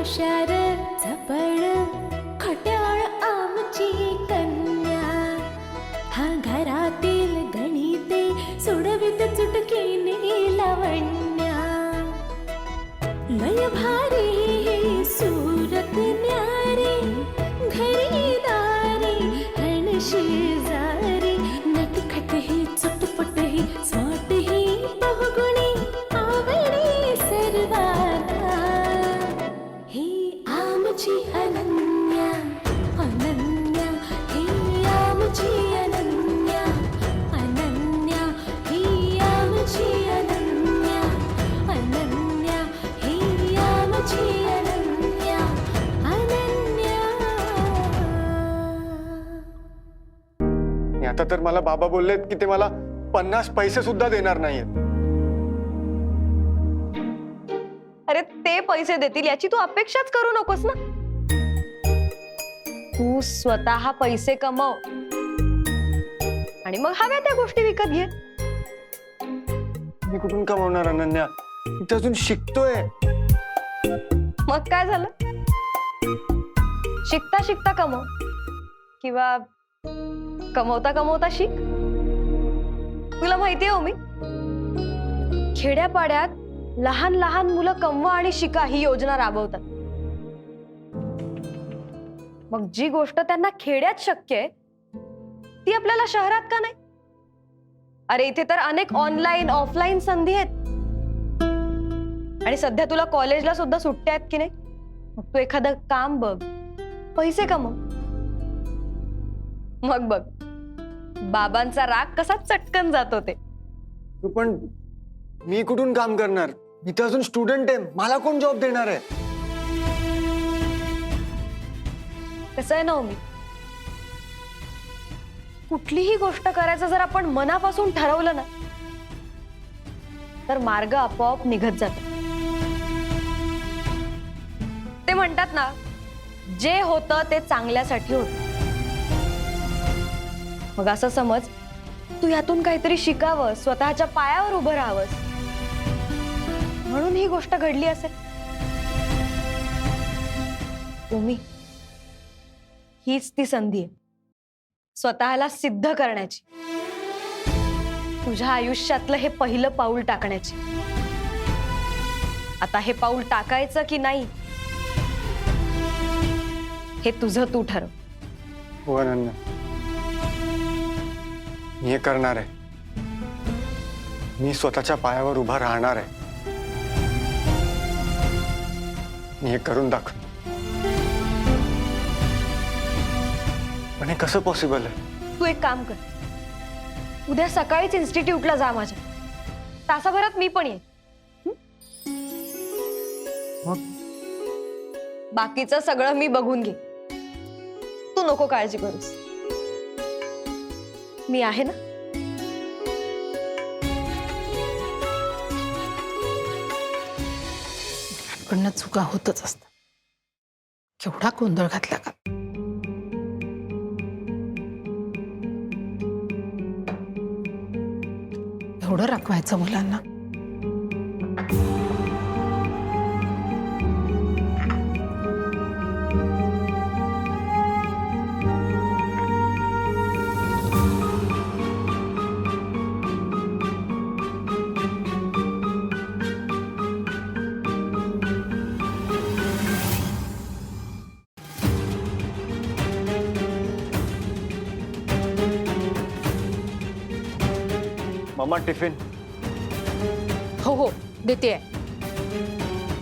हुशार तर मला बाबा बोललेत की ते मला पन्नास पैसे सुद्धा देणार नाहीयेत. अरे ते पैसे देतील याची तू अपेक्षाच करू नकोस ना. तू स्वतः पैसे कमव. आणि मग हव्या त्या गोष्टी विकत घे. मी कुठून कमावणार अनन्या? मी तर अजून शिकतोय. मग काय झालं? शिकता शिकता कमव. किंवा कमवता कमवता शिक. तुला माहितीये हो मी? खेड्यापाड्यात लहान लहान मुलं कमवा आणि शिका ही योजना राबवतात. मग जी गोष्ट त्यांना खेड्यात शक्य आहे ती आपल्याला शहरात का नाही? अरे इथे तर अनेक ऑनलाईन ऑफलाईन संधी आहेत. आणि सध्या तुला कॉलेजला सुद्धा सुट्ट्या आहेत की नाही? मग तू एखादं काम बघ. पैसे कमव. मग बघ. बाबांचा राग कसा चटकन जातो ते तू पण मी कुठून काम करणार? मी तर अजून स्टुडंट आहे. मला कोण जॉब देणार आहे? कसं आहे ना हो मी कुठलीही गोष्ट करायचं जर आपण मनापासून ठरवलं ना तर मार्ग आपोआप निघत जात ते म्हणतात ना जे होतं ते चांगल्यासाठी होत. मग असं समज तू यातून काहीतरी शिकावं स्वतःच्या पायावर उभं राहावंस. म्हणून ही गोष्ट घडली असेल. तुम्ही हीच ती संधी आहे. स्वतःला सिद्ध करण्याची. तुझ्या आयुष्यातलं हे पहिलं पाऊल टाकण्याची. आता हे पाऊल टाकायचं की नाही हे तुझं तू ठरव. हो अनन्या. मी हे करणार आहे. मी स्वतःच्या पायावर उभा राहणार आहे. मी हे करून दाखव पण हे कसं पॉसिबल आहे? तू एक काम कर. उद्या सकाळीच इन्स्टिट्यूटला जा माझ्या. तासाभरात मी पण येईन. बाकीचं सगळं मी बघून घे तू नको काळजी करूस. मी आहे ना? कडनं चुका होतच असतात. केवढा गोंधळ घातला का? एवढं राखवायचं मुलांना? Mama tiffin? हो हो देते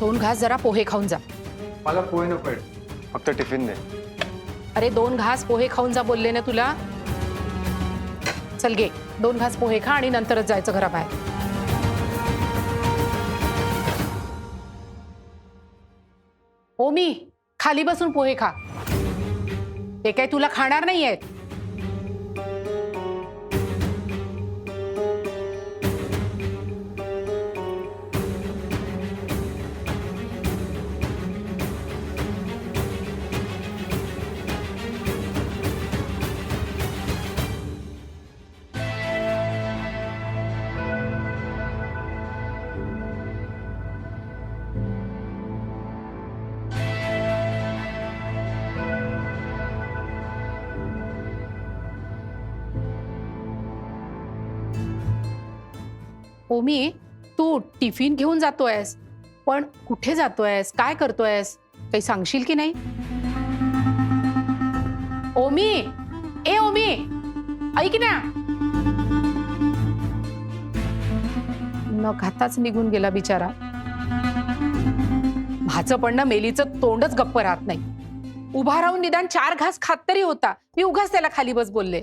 दोन घास जरा पोहे खाऊन जा. मला पोहे नको फक्त टिफिन दे. अरे दोन घास पोहे खाऊन जा बोलले ना तुला. चल घे दोन घास पोहे खा आणि नंतरच जायचं घराबाहेर. ओमी खाली बसून पोहे खा. ते काही तुला खाणार नाही ओमी तू टिफिन घेऊन जातोयस पण कुठे जातोयस? काय करतोयस? काही सांगशील की नाही? ओमी ए ओमी ऐक ना. न खाताच निघून गेला बिचारा. भाचं पण ना मेलीचं तोंडच गप्प राहत नाही. उभा राहून निदान चार घास खात तरी होता. मी उगाच त्याला खाली बस बोलले.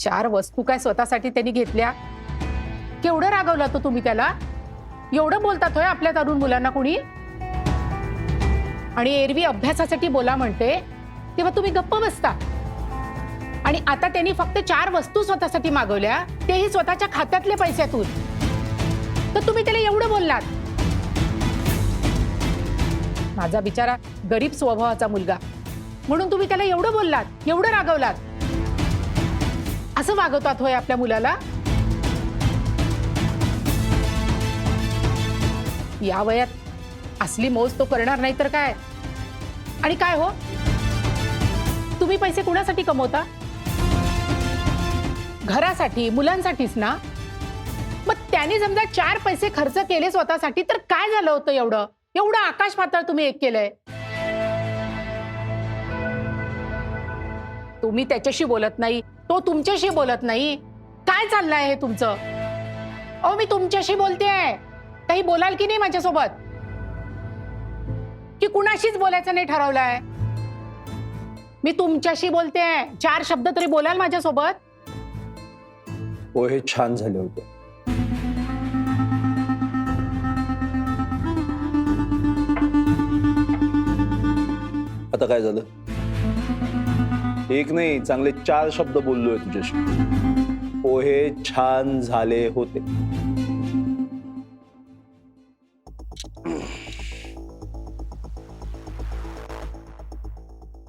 चार वस्तू काय स्वतःसाठी त्यांनी घेतल्या? केवढं रागवला तो तुम्ही त्याला? एवढं बोलतात होय आपल्या तरुण मुलांना कोणी? आणि एरवी अभ्यासासाठी बोला म्हणते तेव्हा तुम्ही गप्प बसता. आणि आता त्यांनी फक्त चार वस्तू स्वतःसाठी मागवल्या तेही स्वतःच्या खात्यातले पैशातून. तर तुम्ही त्याला एवढं बोललात? माझा बिचारा गरीब स्वभावाचा मुलगा. म्हणून तुम्ही त्याला एवढं बोललात एवढं रागवलात? असं वागवतात होय आपल्या मुलाला? या वयात असली मौज तो करणार नाही तर काय? आणि काय हो? तुम्ही पैसे कुणासाठी कमवता? घरासाठी मुलांसाठीच ना? मग त्याने समजा चार पैसे खर्च केले स्वतःसाठी तर काय झालं होतं एवढं? एवढं आकाश पातळ तुम्ही एक केलंय. तुम्ही त्याच्याशी बोलत नाही. तो तुमच्याशी बोलत नाही. काय चाललंय हे तुमचं? अहो मी तुमच्याशी बोलतेय. काही बोलाल की नाही माझ्यासोबत? की कुणाशीच बोलायचं नाही ठरवलंय? मी तुमच्याशी बोलतेय. चार शब्द तरी बोलाल माझ्यासोबत? हो, पोहे छान झाले होते. आता काय झालं? एक नाही चांगले चार शब्द बोललोय तुझ्याशी. पोहे छान झाले होते.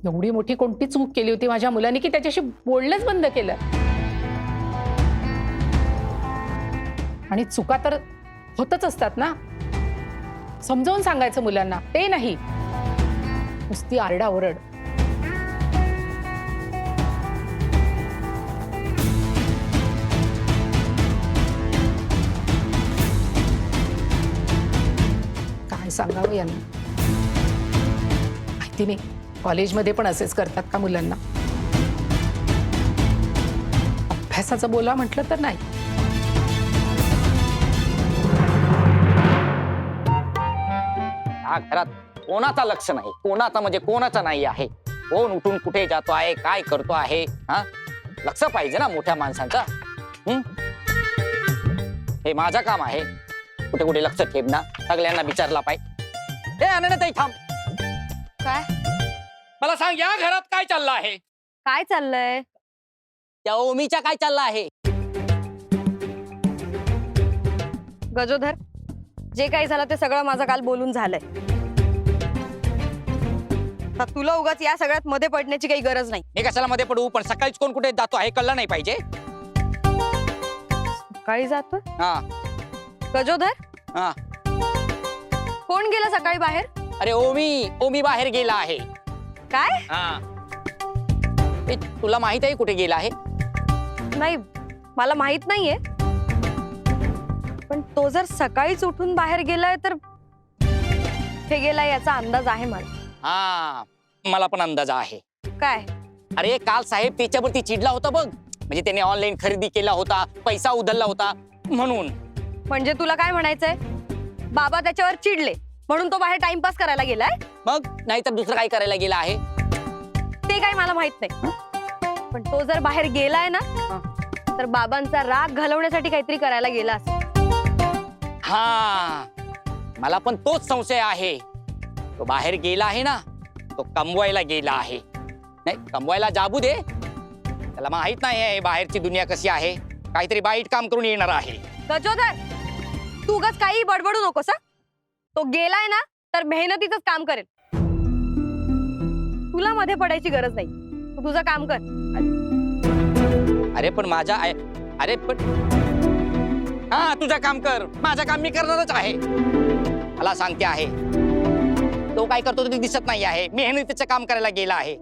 एवढी मोठी कोणती चूक केली होती माझ्या मुलाने की त्याच्याशी बोलणंच बंद केलं? आणि चुका तर होतच असतात ना? समजावून सांगायचं मुलांना ते नाही. नुसती आरडाओरड. सांगावं यांना. माहिती नाही कॉलेजमध्ये पण असेच करतात का मुलांना? अभ्यासाचं बोला म्हटलं तर नाही. हा घरात कोणाचा लक्ष नाही? कोणाचा म्हणजे कोणाचा नाही आहे? कोण उठून कुठे जातो आहे? काय करतो आहे? हा? लक्ष पाहिजे ना मोठ्या माणसांचं. हे? माझं काम आहे. कुठे कुठे लक्ष ठेवणं ना. सगळ्यांना विचारला पाहिजे. हे अनन्याताई थांब. काय? मला सांग या घरात काय चाललं आहे? काय चाललंय? त्या ओमीच्या काय चाललं आहे? गजोधर जे काही झालं ते सगळं माझं काल बोलून झालंय. आता तुला उगाच या सगळ्यात मध्ये पडण्याची काही गरज नाही. मी कशाला मध्ये पडू? पण सकाळीच कोण कुठे जातो आहे कळलं नाही पाहिजे. सकाळी जातोय? हा. गजोधर? हा. कोण गेलं सकाळी बाहेर? अरे ओमी ओमी बाहेर गेला आहे. काय? हा. ए, तुला माहीत आहे कुठे गेला आहे? नाही मला माहीत नाहीये. पण तो जर सकाळीच उठून बाहेर गेलाय तर हे गेलाय याचा अंदाज आहे मला. हा मला पण अंदाज आहे. काय? अरे काल साहेब त्याच्यावरती चिडला होता बघ. म्हणजे त्याने ऑनलाईन खरेदी केला होता पैसा उधळला होता म्हणून. म्हणजे तुला काय म्हणायचंय? बाबा त्याच्यावर चिडले. म्हणून तो बाहेर टाइमपास करायला गेलाय. मग? नाहीतर दुसरं काय करायला गेला आहे? ते काय मला माहीत नाही. पण तो जर बाहेर गेलाय ना तर बाबांचा राग घालवण्यासाठी काहीतरी करायला गेला असेल. हा. मला पण तोच संशय आहे. तो बाहेर गेला आहे ना तो कमवायला गेला आहे. नाही कमवायला जाबू दे. त्याला माहीत नाही आहे बाहेरची दुनिया कशी आहे. काहीतरी वाईट काम करून येणार आहे. गजोदर! तू उगाच काही बडबडू नकोस हं? तो गेलाय ना तर मेहनतीच काम करेल. तुला मध्ये पडायची गरज नाही. तू तुझं काम कर. अरे पण माझ्या आय- अरे पण हा तुझं काम कर. माझं काम मी करणारच आहे. मला सांगते आहे. तो काय करतो ते दिसत नाही आहे. मेहनतीचं काम करायला गेला आहे.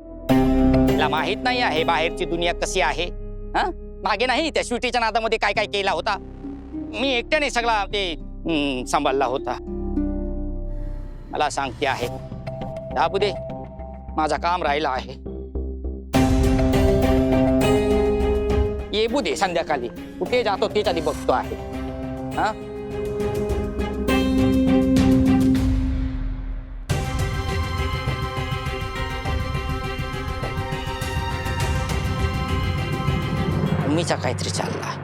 तिला माहीत नाही आहे बाहेरची दुनिया कशी आहे. हा? मागे नाही त्या स्वीटीच्या नादामध्ये काय काय केला होता. मी एकट्याने सगळा ते सांभाळला होता. मला सांगते आहे दाबू दे. माझा काम राहिला आहे. येबू दे संध्याकाळी. कुठे जातो तेच आधी बघतो आहे. हा? मीचा काहीतरी चालला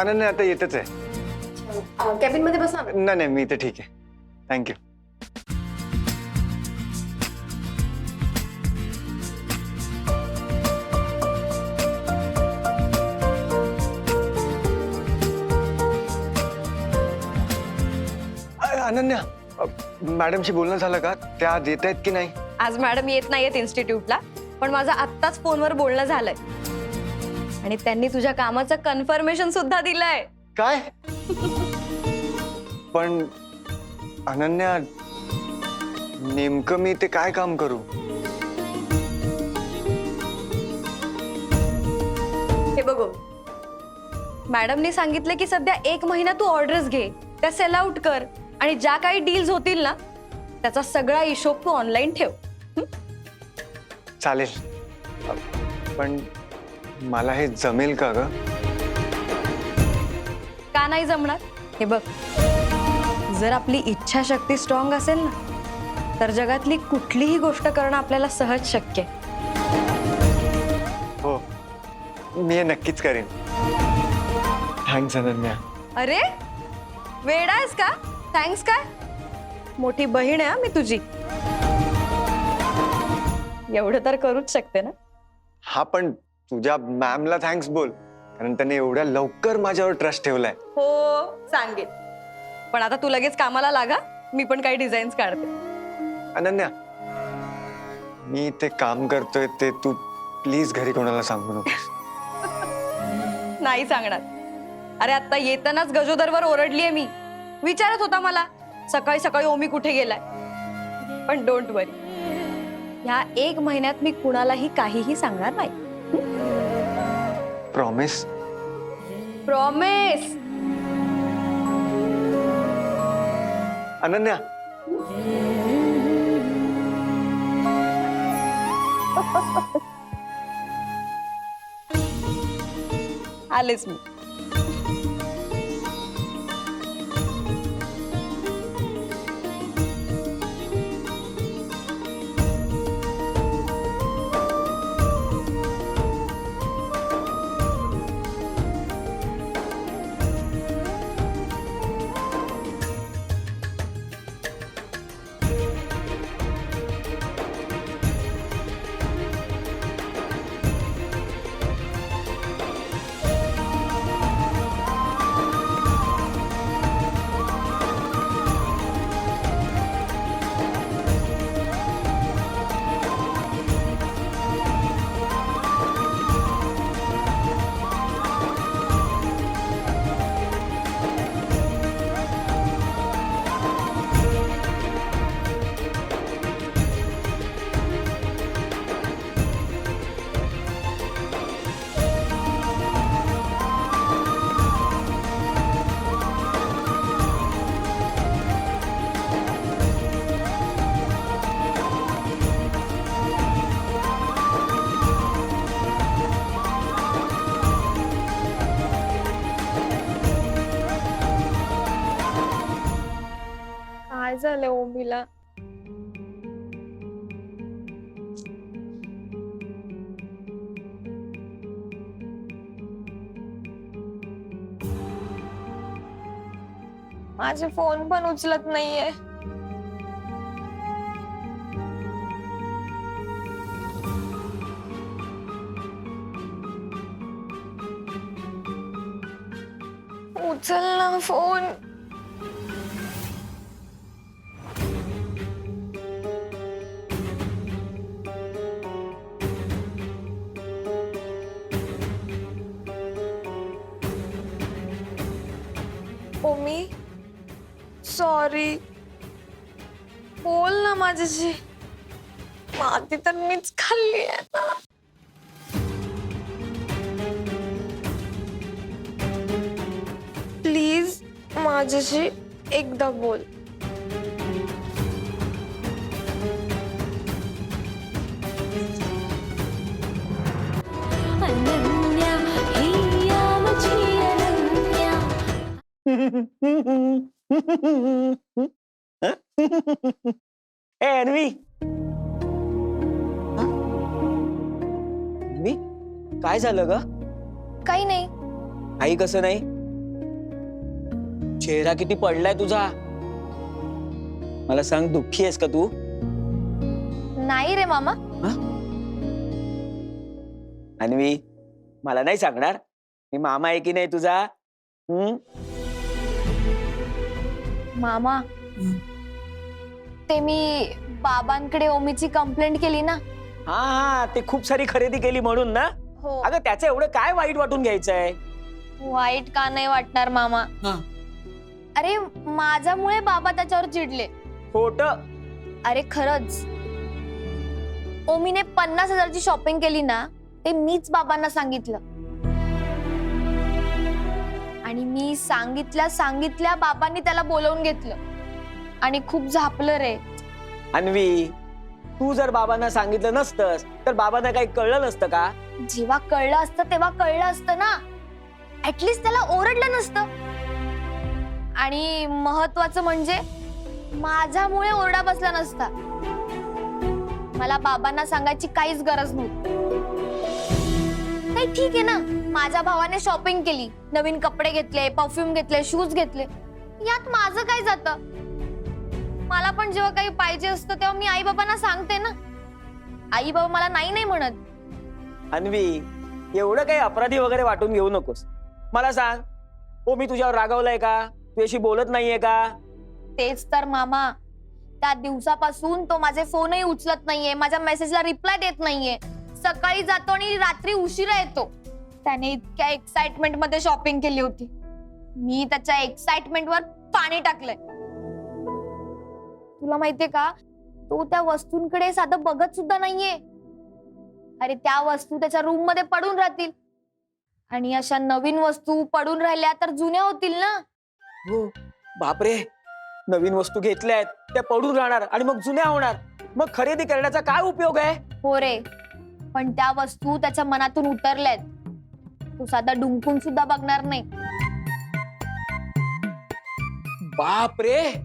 अनन्या आता येतच आहे. कॅबिनमध्ये बसा नाही नाही मी तर ठीक आहे. थँक्यू अनन्या अ, मॅडमशी बोलणं झालं का? त्या आज येत आहेत की नाही? आज मॅडम येत नाहीयेत इन्स्टिट्यूटला पण माझं आत्ताच फोनवर बोलणं झालंय. आणि त्यांनी तुझ्या कामाचं कन्फर्मेशन सुद्धा दिलंय. काय? पण अनन्या नेमकं मी ते काय काम करू? हे बघू. मॅडमनी सांगितले की सध्या एक महिना तू ऑर्डर्स घे त्या सेल आउट कर आणि ज्या काही डील्स होतील ना त्याचा सगळा हिशोब तू ऑनलाईन ठेव. चालेल. पण मला हे जमेल का ग? का नाही जमणार? हे बघ जर आपली इच्छाशक्ती स्ट्रॉंग असेल ना तर जगातली कुठलीही गोष्ट करणं आपल्याला सहज शक्य आहे. हो मी हे नक्कीच करेन. थँक्स अनन्या. अरे वेड आहेस का? थँक्स काय मोठी बहीण आहे हा मी तुझी. एवढं तर करूच शकते ना? हा पण तुझ्या मॅमला थँक्स बोल. कारण त्याने एवढ्या लवकर माझ्यावर ट्रस्ट ठेवलाय. हो सांगेन. पण आता तू लगेच कामाला लागा मी पण काही डिझाईन्स काढते. अनन्या मी ते काम करतोय ते तू प्लीज घरी कोणाला सांगू नकोस. नाही सांगणार. अरे आता येतानाच गजोदरवर ओरडलीये मी. विचारत होता मला सकाळी सकाळी ओमी कुठे गेलाय? पण डोंट वरी ह्या एक महिन्यात मी कुणालाही काहीही सांगणार नाही. प्रॉमिस प्रॉमिस अनन्या आलेच मी झालं ओमीला माझे फोन पण उचलत नाहीये. उचल ना फोन माझ्याशी एकदा बोल. ए अन्वी? अन्वी काय झालं ग? काही नाही. आई कसं नाही? चेहरा किती पडलाय तुझा? मला सांग दुःखी आहेस का तू? नाही रे मामा. अन्वी मला नाही सांगणार. मी मामा आहे की नाही तुझा? हम्म? मामा ते मी बाबांकडे ओमीची कंप्लेंट केली ना? हा हा ते खूप सारी खरेदी केली म्हणून ना? हो. अगं त्याचं एवढं काय वाईट वाटून घ्यायचंय? वाईट का नाही वाटणार मामा? हा. अरे माझ्यामुळे बाबा त्याच्यावर चिडले. खोट. अरे खरंच. ओमीने पन्नास हजारची शॉपिंग केली ना ते मीच बाबांना सांगितलं. आणि मी सांगितल्या सांगितल्या बाबांनी त्याला बोलवून घेतलं. आणि खूप झापलं रे. अन्वी तू जर बाबांना सांगितलं नसतंस तर बाबांना काही कळलं नसतं का? जेव्हा कळलं असतं तेव्हा कळलं असतं ना. ऍटलिस्ट त्याला ओरडलं नसतं. आणि महत्वाचं म्हणजे माझ्यामुळे ओरडा बसला नसता. मला बाबांना सांगायची काहीच गरज नव्हती नाही ठीक आहे ना. माझ्या भावाने शॉपिंग केली. नवीन कपडे घेतले परफ्यूम घेतले शूज घेतले. यात माझं काय जातं? मला पण जेव्हा काही पाहिजे असतं तेव्हा मी आई बाबांना सांगते ना. आई बाबा मला नाही नाही म्हणत. अन्वी एवढं काही अपराधी वगैरे वाटून घेऊ नकोस. मला सांग हो मी तुझ्यावर रागवलंय का? तुझ्याशी बोलत नाहीये का? तेच तर मामा. त्या दिवसापासून तो माझे फोनही उचलत नाहीये माझ्या मेसेजला रिप्लाय देत नाहीये. सकाळी जातो आणि रात्री उशिरा येतो. त्याने इतक्या एक्साइटमेंटमध्ये शॉपिंग केली होती. मी त्याच्या एक्साइटमेंट वर पाणी टाकलंय. तुला माहितीये का? तो त्या वस्तूंकडे साधं बघत सुद्धा नाहीये. अरे त्या वस्तू त्याच्या रूममध्ये पडून राहतील. आणि अशा नवीन वस्तू पडून राहिल्या तर जुन्या होतील ना? हो. बापरे. नवीन वस्तू घेतल्या आहेत त्या पडून राहणार आणि मग जुन्या होणार. मग खरेदी करण्याचा काय उपयोग आहे? हो रे. पण त्या वस्तू त्याच्या मनातून उतरल्यात. तो साधा डुंकून सुद्धा बघणार नाही. बापरे.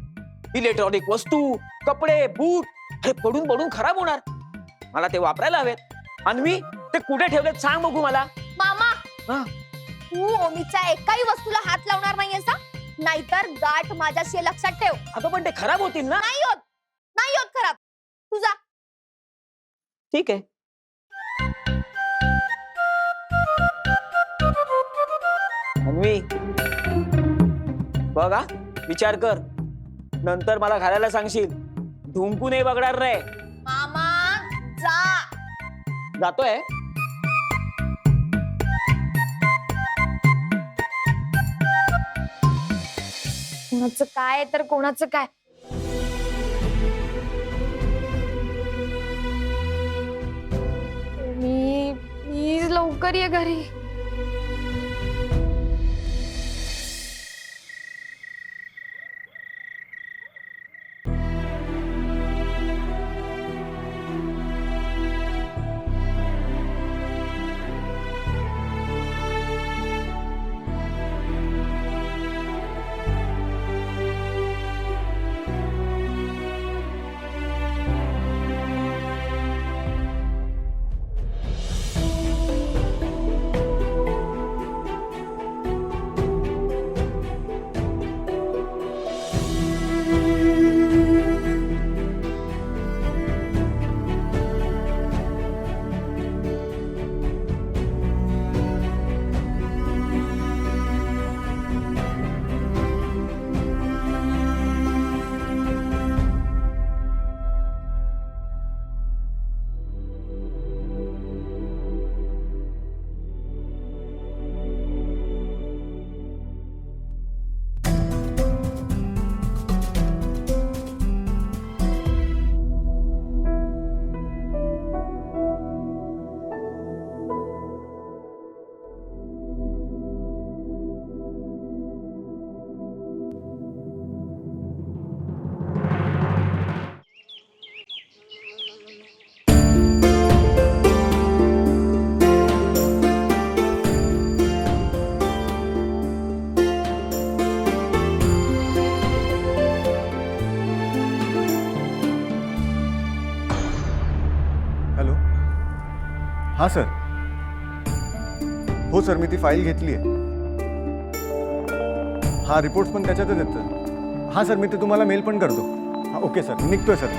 इलेक्ट्रॉनिक वस्तू कपडे बूट हे पडून पडून खराब होणार. मला ते वापरायला हवेत. अन्वी ते कुठे ठेवलेत सांग बघू मला. मामा. हा. तू ओमीच्या एकाही वस्तूला हात लावणार नाहीयेस ना नाहीतर गाठ माझ्याशी आहे, लक्षात ठेव. अगं पण ते खराब होतील ना? नाही होत. नाही होत खराब. तुझा ठीक आहे. अन्वी. बघा विचार कर. नंतर मला घालायला सांगशील. ढुंकू नाही बघणार रे. मामा जा. जातोय? कोणाचं काय तर कोणाचं काय? मी प्लीज लवकर ये घरी. हां सर. हो सर मी ती फाईल घेतली आहे. हा रिपोर्ट पण त्याच्यातच येतं हां सर मी ते तुम्हाला मेल पण करतो. हां ओके सर. निघतोय सर.